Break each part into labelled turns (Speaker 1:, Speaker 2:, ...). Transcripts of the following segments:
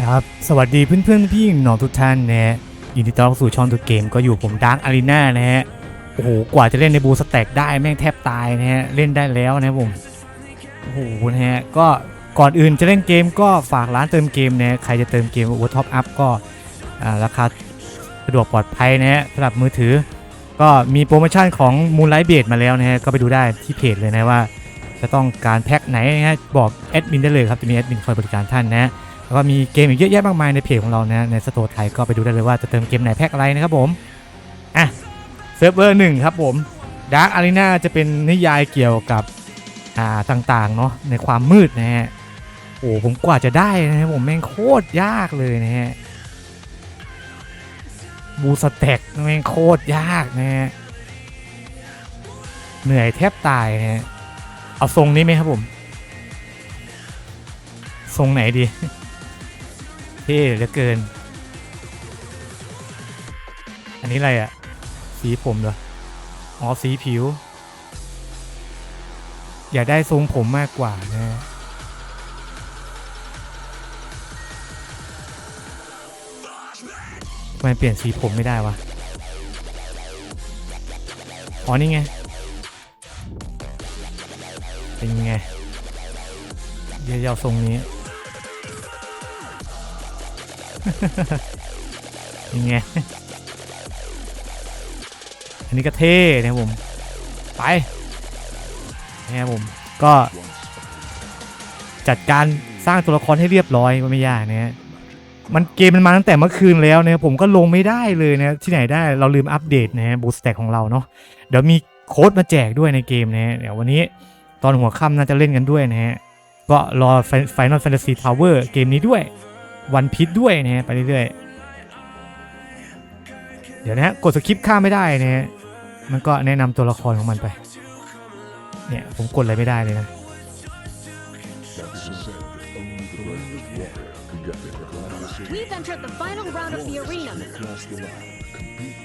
Speaker 1: ครับสวัสดีเพื่อนๆพี่น้องทุกท่านนะฮะยินดีต้อนรับสู่ช่องตัวเกมก็อยู่ผมดาร์กอารีนานะฮะโอ้โหกว่าจะเล่นในบูสแต็กได้แม่งแทบตายนะฮะเล่นได้แล้วนะผมโอ้โหนะฮะก็ก่อนอื่นจะเล่นเกมก็ฝากร้านเติมเกมนะฮะใครจะเติมเกมโอเวอร์ท็อปอัพก็ราคาสะดวกปลอดภัยนะฮะสำหรับมือถือ ก็มีโปรโมชั่นของ Moonlight b a s มาแล้วนะฮะก็ไปดูได้ที่เพจเลยนะว่า จะต้องการแพ็คไหนนะฮะบอกแอดมินได้เลยครับจะมีแอดมินคอยบริการท่านนะ แล้วก็มีเกมอีกเยอะแยะมากมายในเพจของเรานะในสโตร์ไทยก็ไปดูได้เลยว่าจะเติมเกมไหนแพ็คอะไรนะครับผมอะเซิร์ฟเวอร์หนึ่งครับผม Dark Arena จะเป็นนิยายเกี่ยวกับอ่าต่างๆเนาะในความมืดนะฮะโอ้ผมกว่าจะได้นะผมแม่งโคตรยากเลยนะฮะบูสแต็กแม่งโคตรยากนะฮะเหนื่อยแทบตายนะฮะเอาทรงนี้ไหมครับผม ทรงไหนดี ท่เหลือเกิน อันนี้อะไรอะ่ะสีผมเหรอ อ๋อ สีผิว อยากได้ทรงผมมากกว่านะทำไมเปลี่ยนสีผมไม่ได้วะ อ๋อ นี่ไง เป็นไง เดี๋ยวจะเอาทรงนี้ ยังไง อันนี้ก็เท่นะผม ไปนะครับผม ก็ จัดการสร้างตัวละครให้เรียบร้อยก็ไม่ยากนะฮะมันเกมมันมาตั้งแต่เมื่อคืนแล้วนะผมก็ลงไม่ได้เลยนะที่ไหนได้เราลืมอัปเดตนะฮะบูสแต็กของเราเนาะเดี๋ยวมีโค้ดมาแจกด้วยในเกมนะฮะเดี๋ยววันนี้ตอนหัวค่ำน่าจะเล่นกันด้วยนะฮะก็รอ Final Fantasy Tower เกมนี้ด้วย วันพิษด้วยนะฮะไปเรื่อยๆ เดี๋ยวนะฮะกดสคริปต์ข้ามไม่ได้นะฮะมันก็แนะนำตัวละครของมันไป เนี่ยผมกดอะไรไม่ได้เลยนะ
Speaker 2: We've entered the final round of the arena.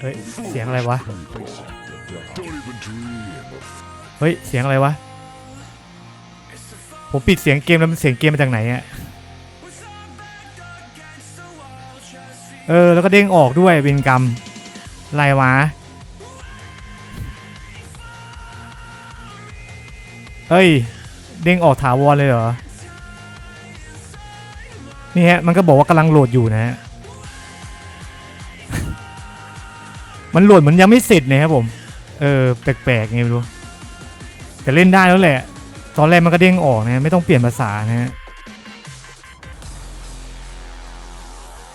Speaker 1: เฮ้ยเสียงอะไรวะ เฮ้ยเสียงอะไรวะ ผมปิดเสียงเกมแล้วมันเสียงเกมมาจากไหนอะ เออ แล้วก็เด้งออกด้วยเป็นกรรมไรวะเฮ้ย เด้งออกถาวรเลยเหรอ นี่ฮะ มันก็บอกว่ากำลังโหลดอยู่นะฮะ มันโหลดเหมือนยังไม่เสร็จนะครับผม เออ แปลกๆไงไม่รู้ แต่เล่นได้แล้วแหละ ตอนแรกมันก็เด้งออกนะ ไม่ต้องเปลี่ยนภาษานะฮะ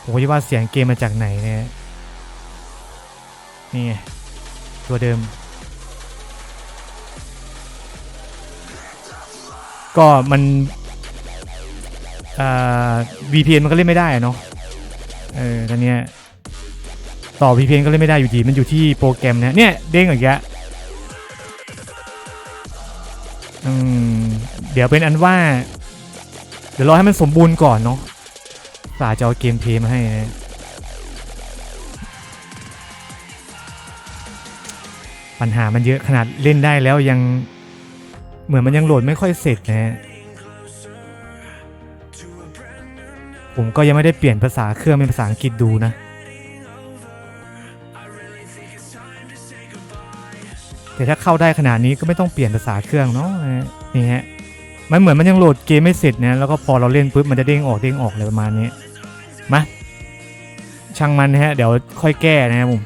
Speaker 1: ผมก็จะว่าเสียงเกมมาจากไหนเนะนี่ไงตัวเดิม ก็มันอ่า VPN มันก็เล่นไม่ได้เนาะเออตอนเนี้ยต่อ VPN ก็เล่นไม่ได้อยู่ดี มันอยู่ที่โปรแกรมนะเนี่ยเด้งอีกแล้วอืมเดี๋ยวเป็นอันว่า เดี๋ยวรอให้มันสมบูรณ์ก่อนเนาะ ฝ่าจะเอาเกมเพย์มาให้นะปัญหามันเยอะขนาดเล่นได้แล้วยัง เหมือนมันยังโหลดไม่ค่อยเสร็จนะฮะผมก็ยังไม่ได้เปลี่ยนภาษาเครื่องเป็นภาษาอังกฤษดูนะแต่ถ้าเข้าได้ขนาดนี้ก็ไม่ต้องเปลี่ยนภาษาเครื่องเนาะนี่ฮะมันเหมือนมันยังโหลดเกมไม่เสร็จนะแล้วก็พอเราเล่นปุ๊บมันจะเด้งออกเด้งออกอะไรประมาณนี้ มาช่างมันนะฮะเดี๋ยวค่อยแก้นะครับผม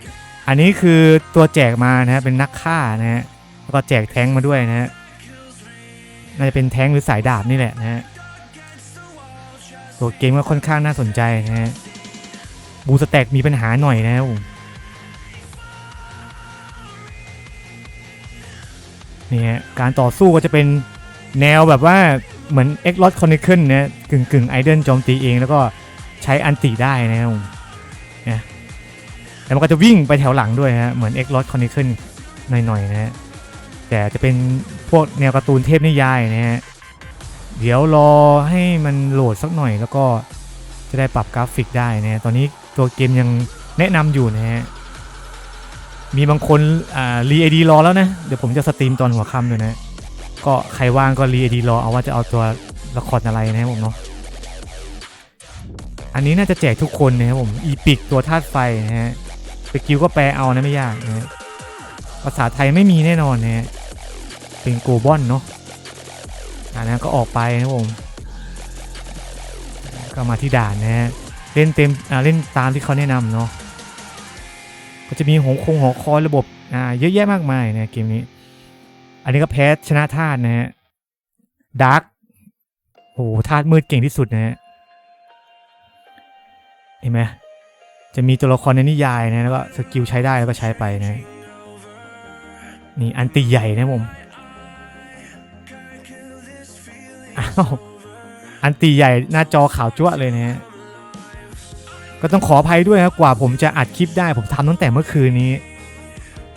Speaker 1: อันนี้คือตัวแจกมานะฮะเป็นนักฆ่านะฮะแล้วก็แจกแท้งมาด้วยนะฮะน่าจะเป็นแท้งหรือสายดาบนี่แหละนะฮะตัวเกมก็ค่อนข้างน่าสนใจนะฮะบูสแต็กมีปัญหาหน่อยนะครับผมนี่ฮะการต่อสู้ก็จะเป็นแนวแบบว่าเหมือน X l o t Chronicle นะกึ่งกึ่งไอเดนโจมตีเองแล้วก็ ใช้อันติได้นะครับนะแล้วมันก็จะวิ่งไปแถวหลังด้วยฮะเหมือน X l o t Chronicle หน่อยๆนะฮะแต่จะเป็นพวกแนวการ์ตูนเทพนิยายนะฮะเดี๋ยวรอให้มันโหลดสักหน่อยแล้วก็จะได้ปรับกราฟิกได้นะตอนนี้ตัวเกมยังแนะนำอยู่นะฮะมีบางคนอ่ารีไอดีรอแล้วนะ เดี๋ยวผมจะสตรีมตอนหัวค่ำด้วยนะ ก็ใครว่างก็รีไอดีรอเอาว่าจะเอาตัวละครอะไรนะครับผมเนาะ อันนี้น่าจะแจกทุกคนนะครับผมอีปิกตัวธาตุไฟนะฮะสกิลก็แปลเอานะไม่ยากนะฮะภาษาไทยไม่มีแน่นอนนะฮะเป็นโกบอนเนาะอันนั้นก็ออกไปนะครับผมก็มาที่ด่านนะฮะเล่นเต็มอ่าเล่นตามที่เขาแนะนำเนาะก็จะมีหงคงหอคอยระบบอ่าเยอะแยะมากมายนะเกมนี้ อันนี้ก็แพ้ชนะธาตุนะฮะดาร์กโอ้โหธาตุมืดเก่งที่สุดนะฮะ เห็นไหมจะมีตัวละครในนิยายนะแล้วก็สกิลใช้ได้แล้วก็ใช้ไปนะนี่อันตีใหญ่นะผมอ้าวอันตีใหญ่หน้าจอขาวจั๊วเลยนะฮะก็ต้องขออภัยด้วยครับกว่าผมจะอัดคลิปได้ผมทำตั้งแต่เมื่อคืนนี้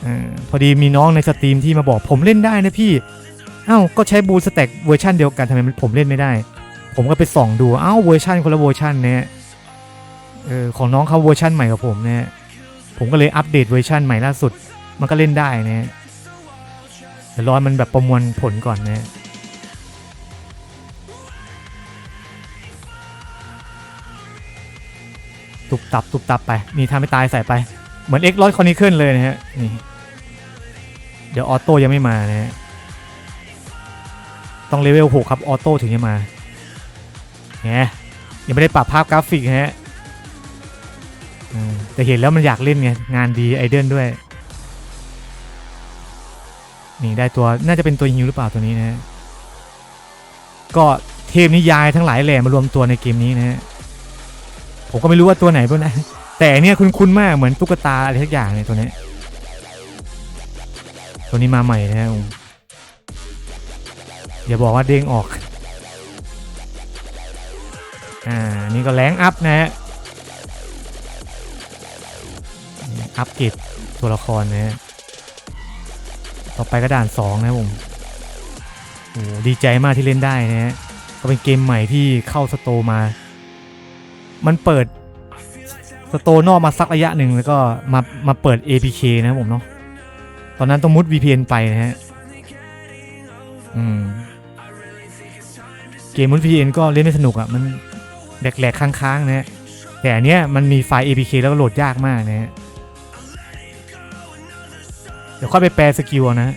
Speaker 1: อาพอดีมีน้องในสตรีมที่มาบอกผมเล่นได้นะพี่เอ้าก็ใช้บูสแต็กเวอร์ชันเดียวกันทำไมผมเล่นไม่ได้ ผมก็ไปส่องดูเอ้าเวอร์ชันคนละเวอร์ชันเนี่ย เออของน้องเขาเวอร์ชันใหม่กับผมเนี่ยผมก็เลยอัปเดตเวอร์ชันใหม่ล่าสุด มันก็เล่นได้นะเดี๋ยวรอมันแบบประมวลผลก่อนนะตุบตับตุบตับไป มีทำให้ตายใส่ไป เหมือน X ร้อยคอนิเคิลเลยนะฮะ นี่ เดี๋ยวออโต้ยังไม่มานะฮะ ต้องเลเวล6ครับ ออโต้ถึงจะมาแหมยังไม่ได้ปรับภาพกราฟิกฮะ แต่เห็นแล้วมันอยากเล่นไง งานดีไอเดนด้วย นี่ได้ตัวน่าจะเป็นตัวฮิวหรือเปล่าตัวนี้นะ ก็เทพนิยายทั้งหลายแหล่มารวมตัวในเกมนี้นะฮะผมก็ไม่รู้ว่าตัวไหนตัวไหนแต่เนี่ยคุ้นๆมากเหมือนตุ๊กตาอะไรทักอย่างเนี่ยตัวนี้ ตัวนี้มาใหม่นะฮะอย่าบอกว่าเด้งออก อ่า นี่ก็แรงอัพนะฮะ อัพเกรดตัวละครนะฮะต่อไปก็ด่านสองนะผมโอ้ดีใจมากที่เล่นได้นะฮะก็เป็นเกมใหม่ที่เข้าสโตมา มันเปิดสโตนอกมาสักระยะหนึ่งแล้วก็มามาเปิด APK นะผมเนาะตอนนั้นต้องมุด VPN ไปนะฮะอืมเกมมุด VPN ก็เล่นไม่สนุกอะ่ะมันแหลกๆค้างๆนะฮะแต่อันเนี้ยมันมีไฟล์ APK แล้วก็โหลดยากมากนะฮะ เดี๋ยวค่อยไปแปลสกิลนะ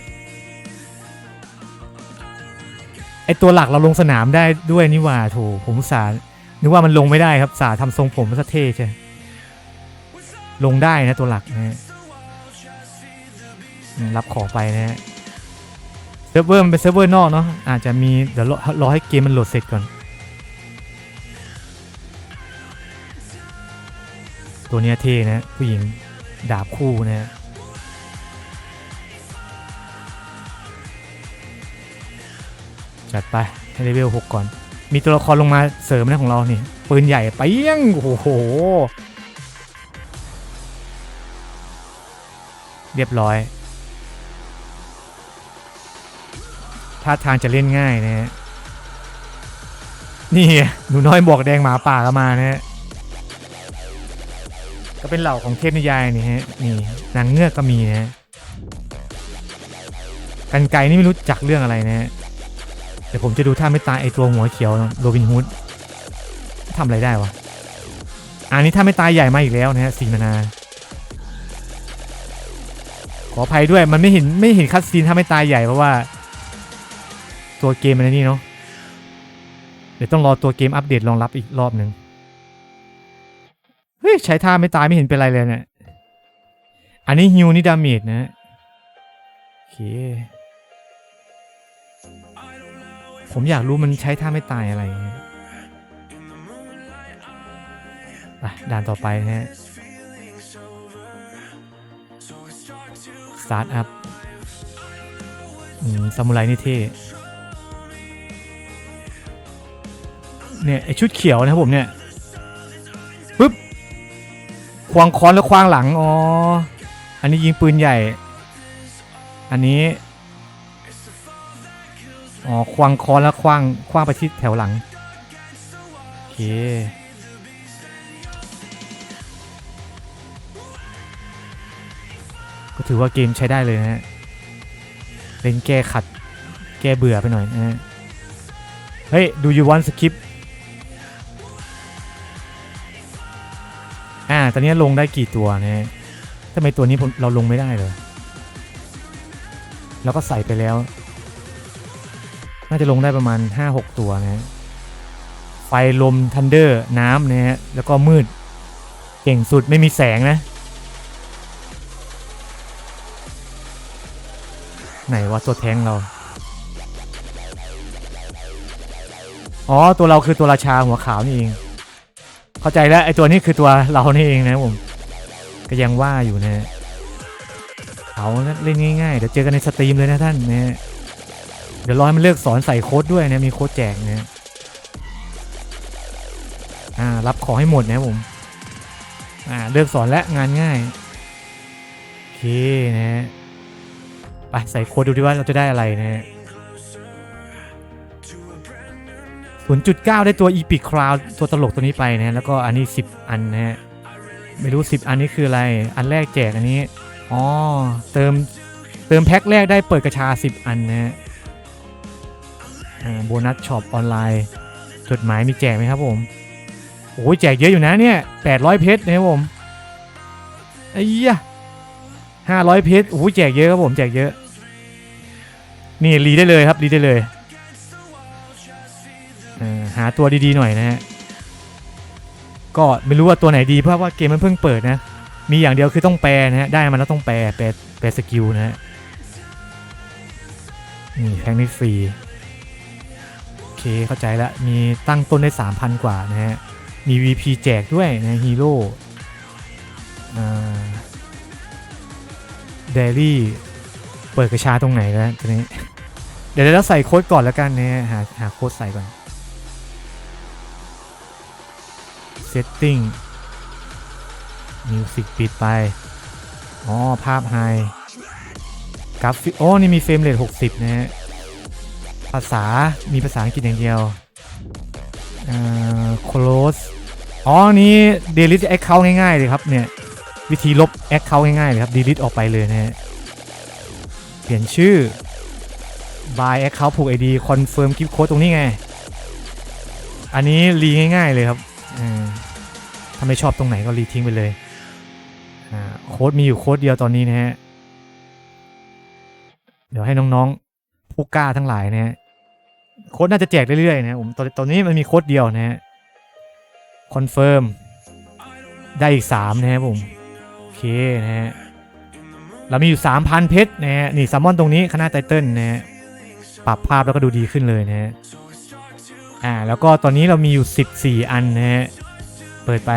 Speaker 1: ไอตัวหลักเราลงสนามได้ด้วยนี่หว่าโถผมสาห์นึกว่ามันลงไม่ได้ครับสาทำทรงผมซะเท่ใช่ลงได้นะตัวหลักนะรับของไปนะฮะเซิร์ฟเวอร์มันเป็นเซิร์ฟเวอร์นอกเนาะอาจจะมีเดี๋ยวรอรอให้เกมมันโหลดเสร็จก่อน ตัวเนี้ยเท่นะผู้หญิงดาบคู่นะฮะ จัดไปให้เลเวล6ก่อน มีตัวละครลงมาเสริมนะของเราเนี่ยปืนใหญ่ไปยังโอ้โห เรียบร้อยท่าทางจะเล่นง่ายนะฮะนี่หนูน้อยบอกแดงหมาป่าก็มานะฮะก็เป็นเหล่าของเทพนิยายนี่ฮะนี่นางเงือกก็มีนะฮะกันไกรนี่ไม่รู้จักเรื่องอะไรนะฮะ เดี๋ยวผมจะดูท่าไม่ตายไอตัวหัวเขียวโรบินฮูดทำอะไรได้วะ อันนี้ถ้าไม่ตายใหญ่มาอีกแล้วนะฮะสีมานา ขออภัยด้วยมันไม่เห็นไม่เห็นคัดซีนถ้าไม่ตายใหญ่เพราะว่า ตัวเกมมันนี่เนาะเดี๋ยวต้องรอตัวเกมอัปเดตรองรับอีกรอบหนึ่งเฮ้ยใช้ท่าไม่ตายไม่เห็นเป็นไรเลยเนี่ยอันนี้ฮิวนี่ดาเมจนะโอเค ผมอยากรู้มันใช้ท่าไม่ตายอะไรเงี้ยไปด่านต่อไปฮะ สตาร์ทอัพอืมซามูไรนี่เท่เนี่ยไอชุดเขียวนะครับผมเนี่ยปึ๊บควงค้อนแล้วควางหลัง อ๋อ อันนี้ยิงปืนใหญ่ อันนี้ อ๋อควางคอนแล้วควางควางไปที่แถวหลัง โอเค ก็ถือว่าเกมใช้ได้เลยนะฮะเล่นแก้ขัด แก้เบื่อไปหน่อยนะฮะ เฮ้ย ดู you want skip าตอนนี้ลงได้กี่ตัวนะฮะทำไมตัวนี้เราลงไม่ได้เลยเราก็ใส่ไปแล้ว น่าจะลงได้ประมาณ 5-6 ตัวนะฮะไฟลมทันเดอร์น้ำนะฮะแล้วก็มืด เก่งสุดไม่มีแสงนะ ไหนวะตัวแทงเรา อ๋อ ตัวเราคือตัวราชาหัวขาวนี่เอง เข้าใจแล้วไอตัวนี้คือตัวเรานี่เองนะผมก็ยังว่าอยู่นะ เอาเล่นง่ายๆ เดี๋ยวเจอกันในสตรีมเลยนะท่านนะ เดี๋ยวรอให้มันเลือกสอนใส่โค้ดด้วยนะมีโค้ดแจกนะอ่ารับของให้หมดนะผมอ่าเลือกสอนและงานง่ายโอเคนะไปใส่โค้ดดูดิว่าเราจะได้อะไรนะฮะ0.9 ได้ตัว Epic Crown ตัวตลกตัวนี้ไปนะแล้วก็อันนี้ 10 อันนะฮะไม่รู้ 10 อันนี้คืออะไร อันแรกแจกอันนี้ อ๋อ เติม เติมแพ็คแรกได้เปิดกระชา 10 อันนะฮะ โบนัสช็อปออนไลน์ จดหมายมีแจกไหมครับผมโอ้ยแจกเยอะอยู่นะเนี่ย800เพชรนะครับผมไอ้ยห้าร้อยเพชรโอ้โหแจกเยอะครับผมแจกเยอะ นี่รีได้เลยครับรีได้เลยอ่อหาตัวดีๆหน่อยนะฮะก็ไม่รู้ว่าตัวไหนดีเพราะว่าเกมมันเพิ่งเปิดนะ มีอย่างเดียวคือต้องแปลนะฮะได้มาแล้วต้องแปลแปลแปลสกิลนะฮะนี่แพ็กนี้ฟรี เคเข้าใจแล้วมีตั้งต้นได้ 3,000 กว่านะฮะ มี VP แจกด้วยนะฮีโร่เดลี่เปิดกระชาตรงไหนแล้วทีนี้ เดี๋ยวเราใส่โค้ดก่อนแล้วกันเนี่ยหาหาโค้ดใส่ก่อน setting music ปิดไป อ๋อ ภาพไฮกราฟิกโอ้นี่มีเฟรมเรท60 นะฮะ ภาษามีภาษาอังกฤษอย่างเดียวอ่า close อ๋อนี่ delete account ง่ายๆเลยครับเนี่ยวิธีลบ Account ง่ายๆเลยครับ delete ออกไปเลยนะฮะเปลี่ยนชื่อ by Account ผูก ID confirm keep code ตรงนี้ไง อันนี้รีง่ายๆเลยครับอืมถ้าไม่ชอบตรงไหนก็รีทิ้งไปเลยอ่าโค้ดมีอยู่โค้ดเดียวตอนนี้นะฮะ เดี๋ยวให้น้องๆ ผู้กล้าทั้งหลายนะฮะโค้ดน่าจะแจกเรื่อยๆนะผมตอนตอนนี้มันมีโค้ดเดียวนะฮะ confirm ได้อีก3นะครับผมโอเคนะฮะเรามีอยู่3,000เพชรนะฮะนี่แซัมมอนตรงนี้คณะไตเติ้ลนะฮะปรับภาพแล้วก็ดูดีขึ้นเลยนะฮะอ่าแล้วก็ตอนนี้เรามีอยู่ 14 อันนะฮะเปิดไป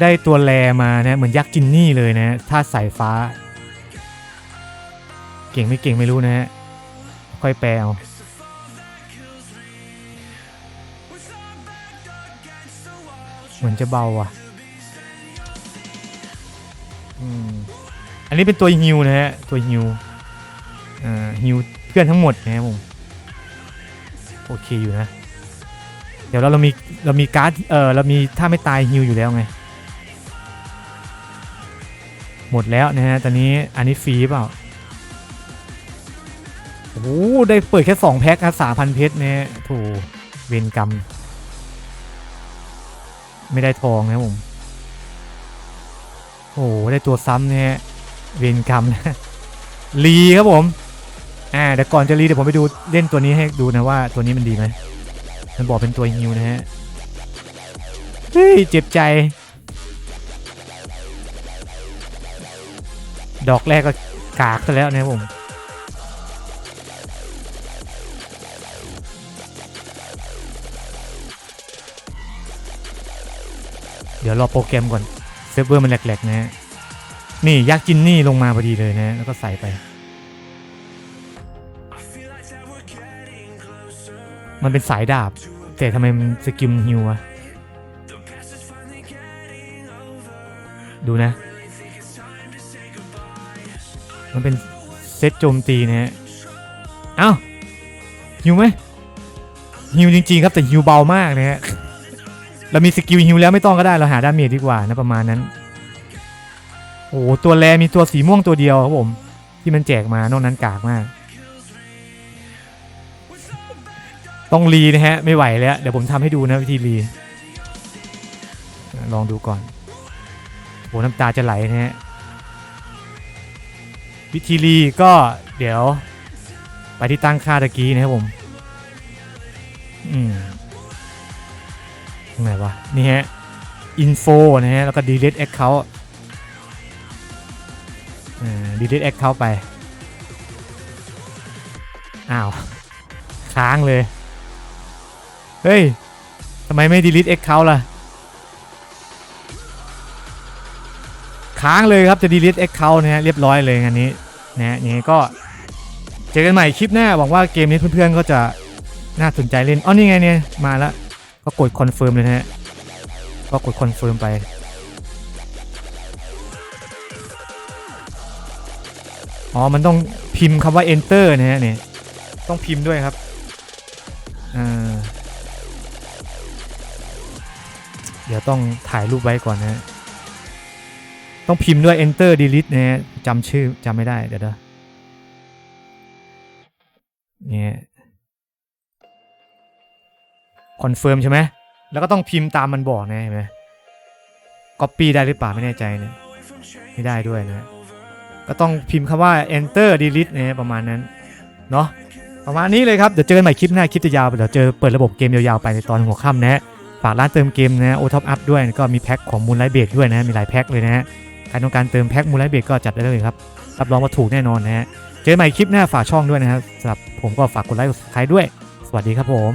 Speaker 1: ได้ตัวแลมานะเหมือนยักษ์จินนี่เลยนะฮะท่าสายฟ้า เก่งไม่เก่งไม่รู้นะฮะค่อยแปลเอาเหมือนจะเบาอะอันนี้เป็นตัวฮิวนะฮะ ตัวฮิวอ่าฮิวเพื่อนทั้งหมดนะครับผม โอเคอยู่นะ เดี๋ยวเราเรามีเรามีการ์ดเออเรามีถ้าไม่ตายฮิวอยู่แล้วไง หมดแล้วนะฮะตอนนี้อันนี้ฟรีเปล่าโอ้ได้เปิดแค่ 2 แพ็คครับ3,000เพชรเนี่ยโถเวรกรรม ไม่ได้ทองนะผมโอ้ได้ตัวซ้ำเนี่ยเวรกรรมนะรีครับผมอ่าเดี๋ยวก่อนจะรีเดี๋ยวผมไปดูเล่นตัวนี้ให้ดูนะว่าตัวนี้มันดีไหมมันบอกเป็นตัวฮิวนะฮะเฮ้ยเจ็บใจ ดอกแรกก็กากซะแล้วนะครับผมเดี๋ยวรอโปรแกรมก่อนเซิร์ฟเวอร์มันแหลกๆนะฮะนี่ยักษ์จินนี่ลงมาพอดีเลยนะ แล้วก็ใส่ไป มันเป็นสายดาบ แต่ทำไมมันสกิลฮิวอะดูนะ มันเป็นเซตโจมตีนะฮะ เอ้าฮิวไหมฮิวจริงๆครับแต่ฮิวเบามากนะฮะ เรามีสกิลฮิวแล้วไม่ต้องก็ได้เราหาดาเมจดีกว่านะประมาณนั้น โอ้โหตัวแรมีตัวสีม่วงตัวเดียวครับผม ที่มันแจกมานอกนั้นกากมาก ต้องรีนะฮะ ไม่ไหวแล้ว เดี๋ยวผมทำให้ดูนะวิธีรี ลองดูก่อนโหน้ำตาจะไหลนะฮะ วิธีรีก็เดี๋ยว ไปที่ตั้งค่าตะกี้นะครับผม อืมตรงไหนวะ นี่ฮะ info นะฮะ แล้วก็ delete account อ่า delete account ไป อ้าว ค้างเลย เฮ้ยทำไมไม่ delete account ล่ะ ค้างเลยครับจะ delete account นะฮะเรียบร้อยเลยงานนี้นะฮะยังไงก็เจอกันใหม่คลิปหน้าหวังว่าเกมนี้เพื่อนๆก็จะน่าสนใจเล่นอ๋อนี่ไงเนี่ยมาแล้วก็กดคอนเฟิร์มเลยนะฮะก็กดคอนเฟิร์มไปอ๋อ มันต้องพิมพ์คำว่า enter นะฮะเนี่ยต้องพิมพ์ด้วยครับอ่าเดี๋ยวต้องถ่ายรูปไว้ก่อนนะฮะ ต้องพิมพ์ด้วย enter delete นะฮะจำชื่อจำไม่ได้เดี๋ยวนะเนี่ยคอนเฟิร์มใช่ไหมแล้วก็ต้องพิมพ์ตามมันบอกนะเห็นไหมก๊อปปี้ได้หรือเปล่าไม่แน่ใจเนะไม่ได้ด้วยนะก็ต้องพิมพ์คำว่า enter delete นะประมาณนั้นเนาะประมาณนี้เลยครับ เดี๋ยวเจอกันใหม่คลิปหน้าคลิปจะยาวเดี๋ยวเจอเปิดระบบเกมยาวๆไปในตอนหัวค่ำนะฮะฝากร้านเติมเกมนะโอท็อปอัพด้วยก็มีแพ็คของมูลไลท์เบดด้วยนะมีหลายแพ็คเลยนะ ใครต้องการเติมแพ็คมูลไลเบดก็จัดได้เลยครับ รับรองว่าถูกแน่นอนนะฮะ เจอกันใหม่คลิปหน้าฝากช่องด้วยนะครับสำหรับผมก็ฝากกดไลค์กดซับสไครต์ด้วย สวัสดีครับผม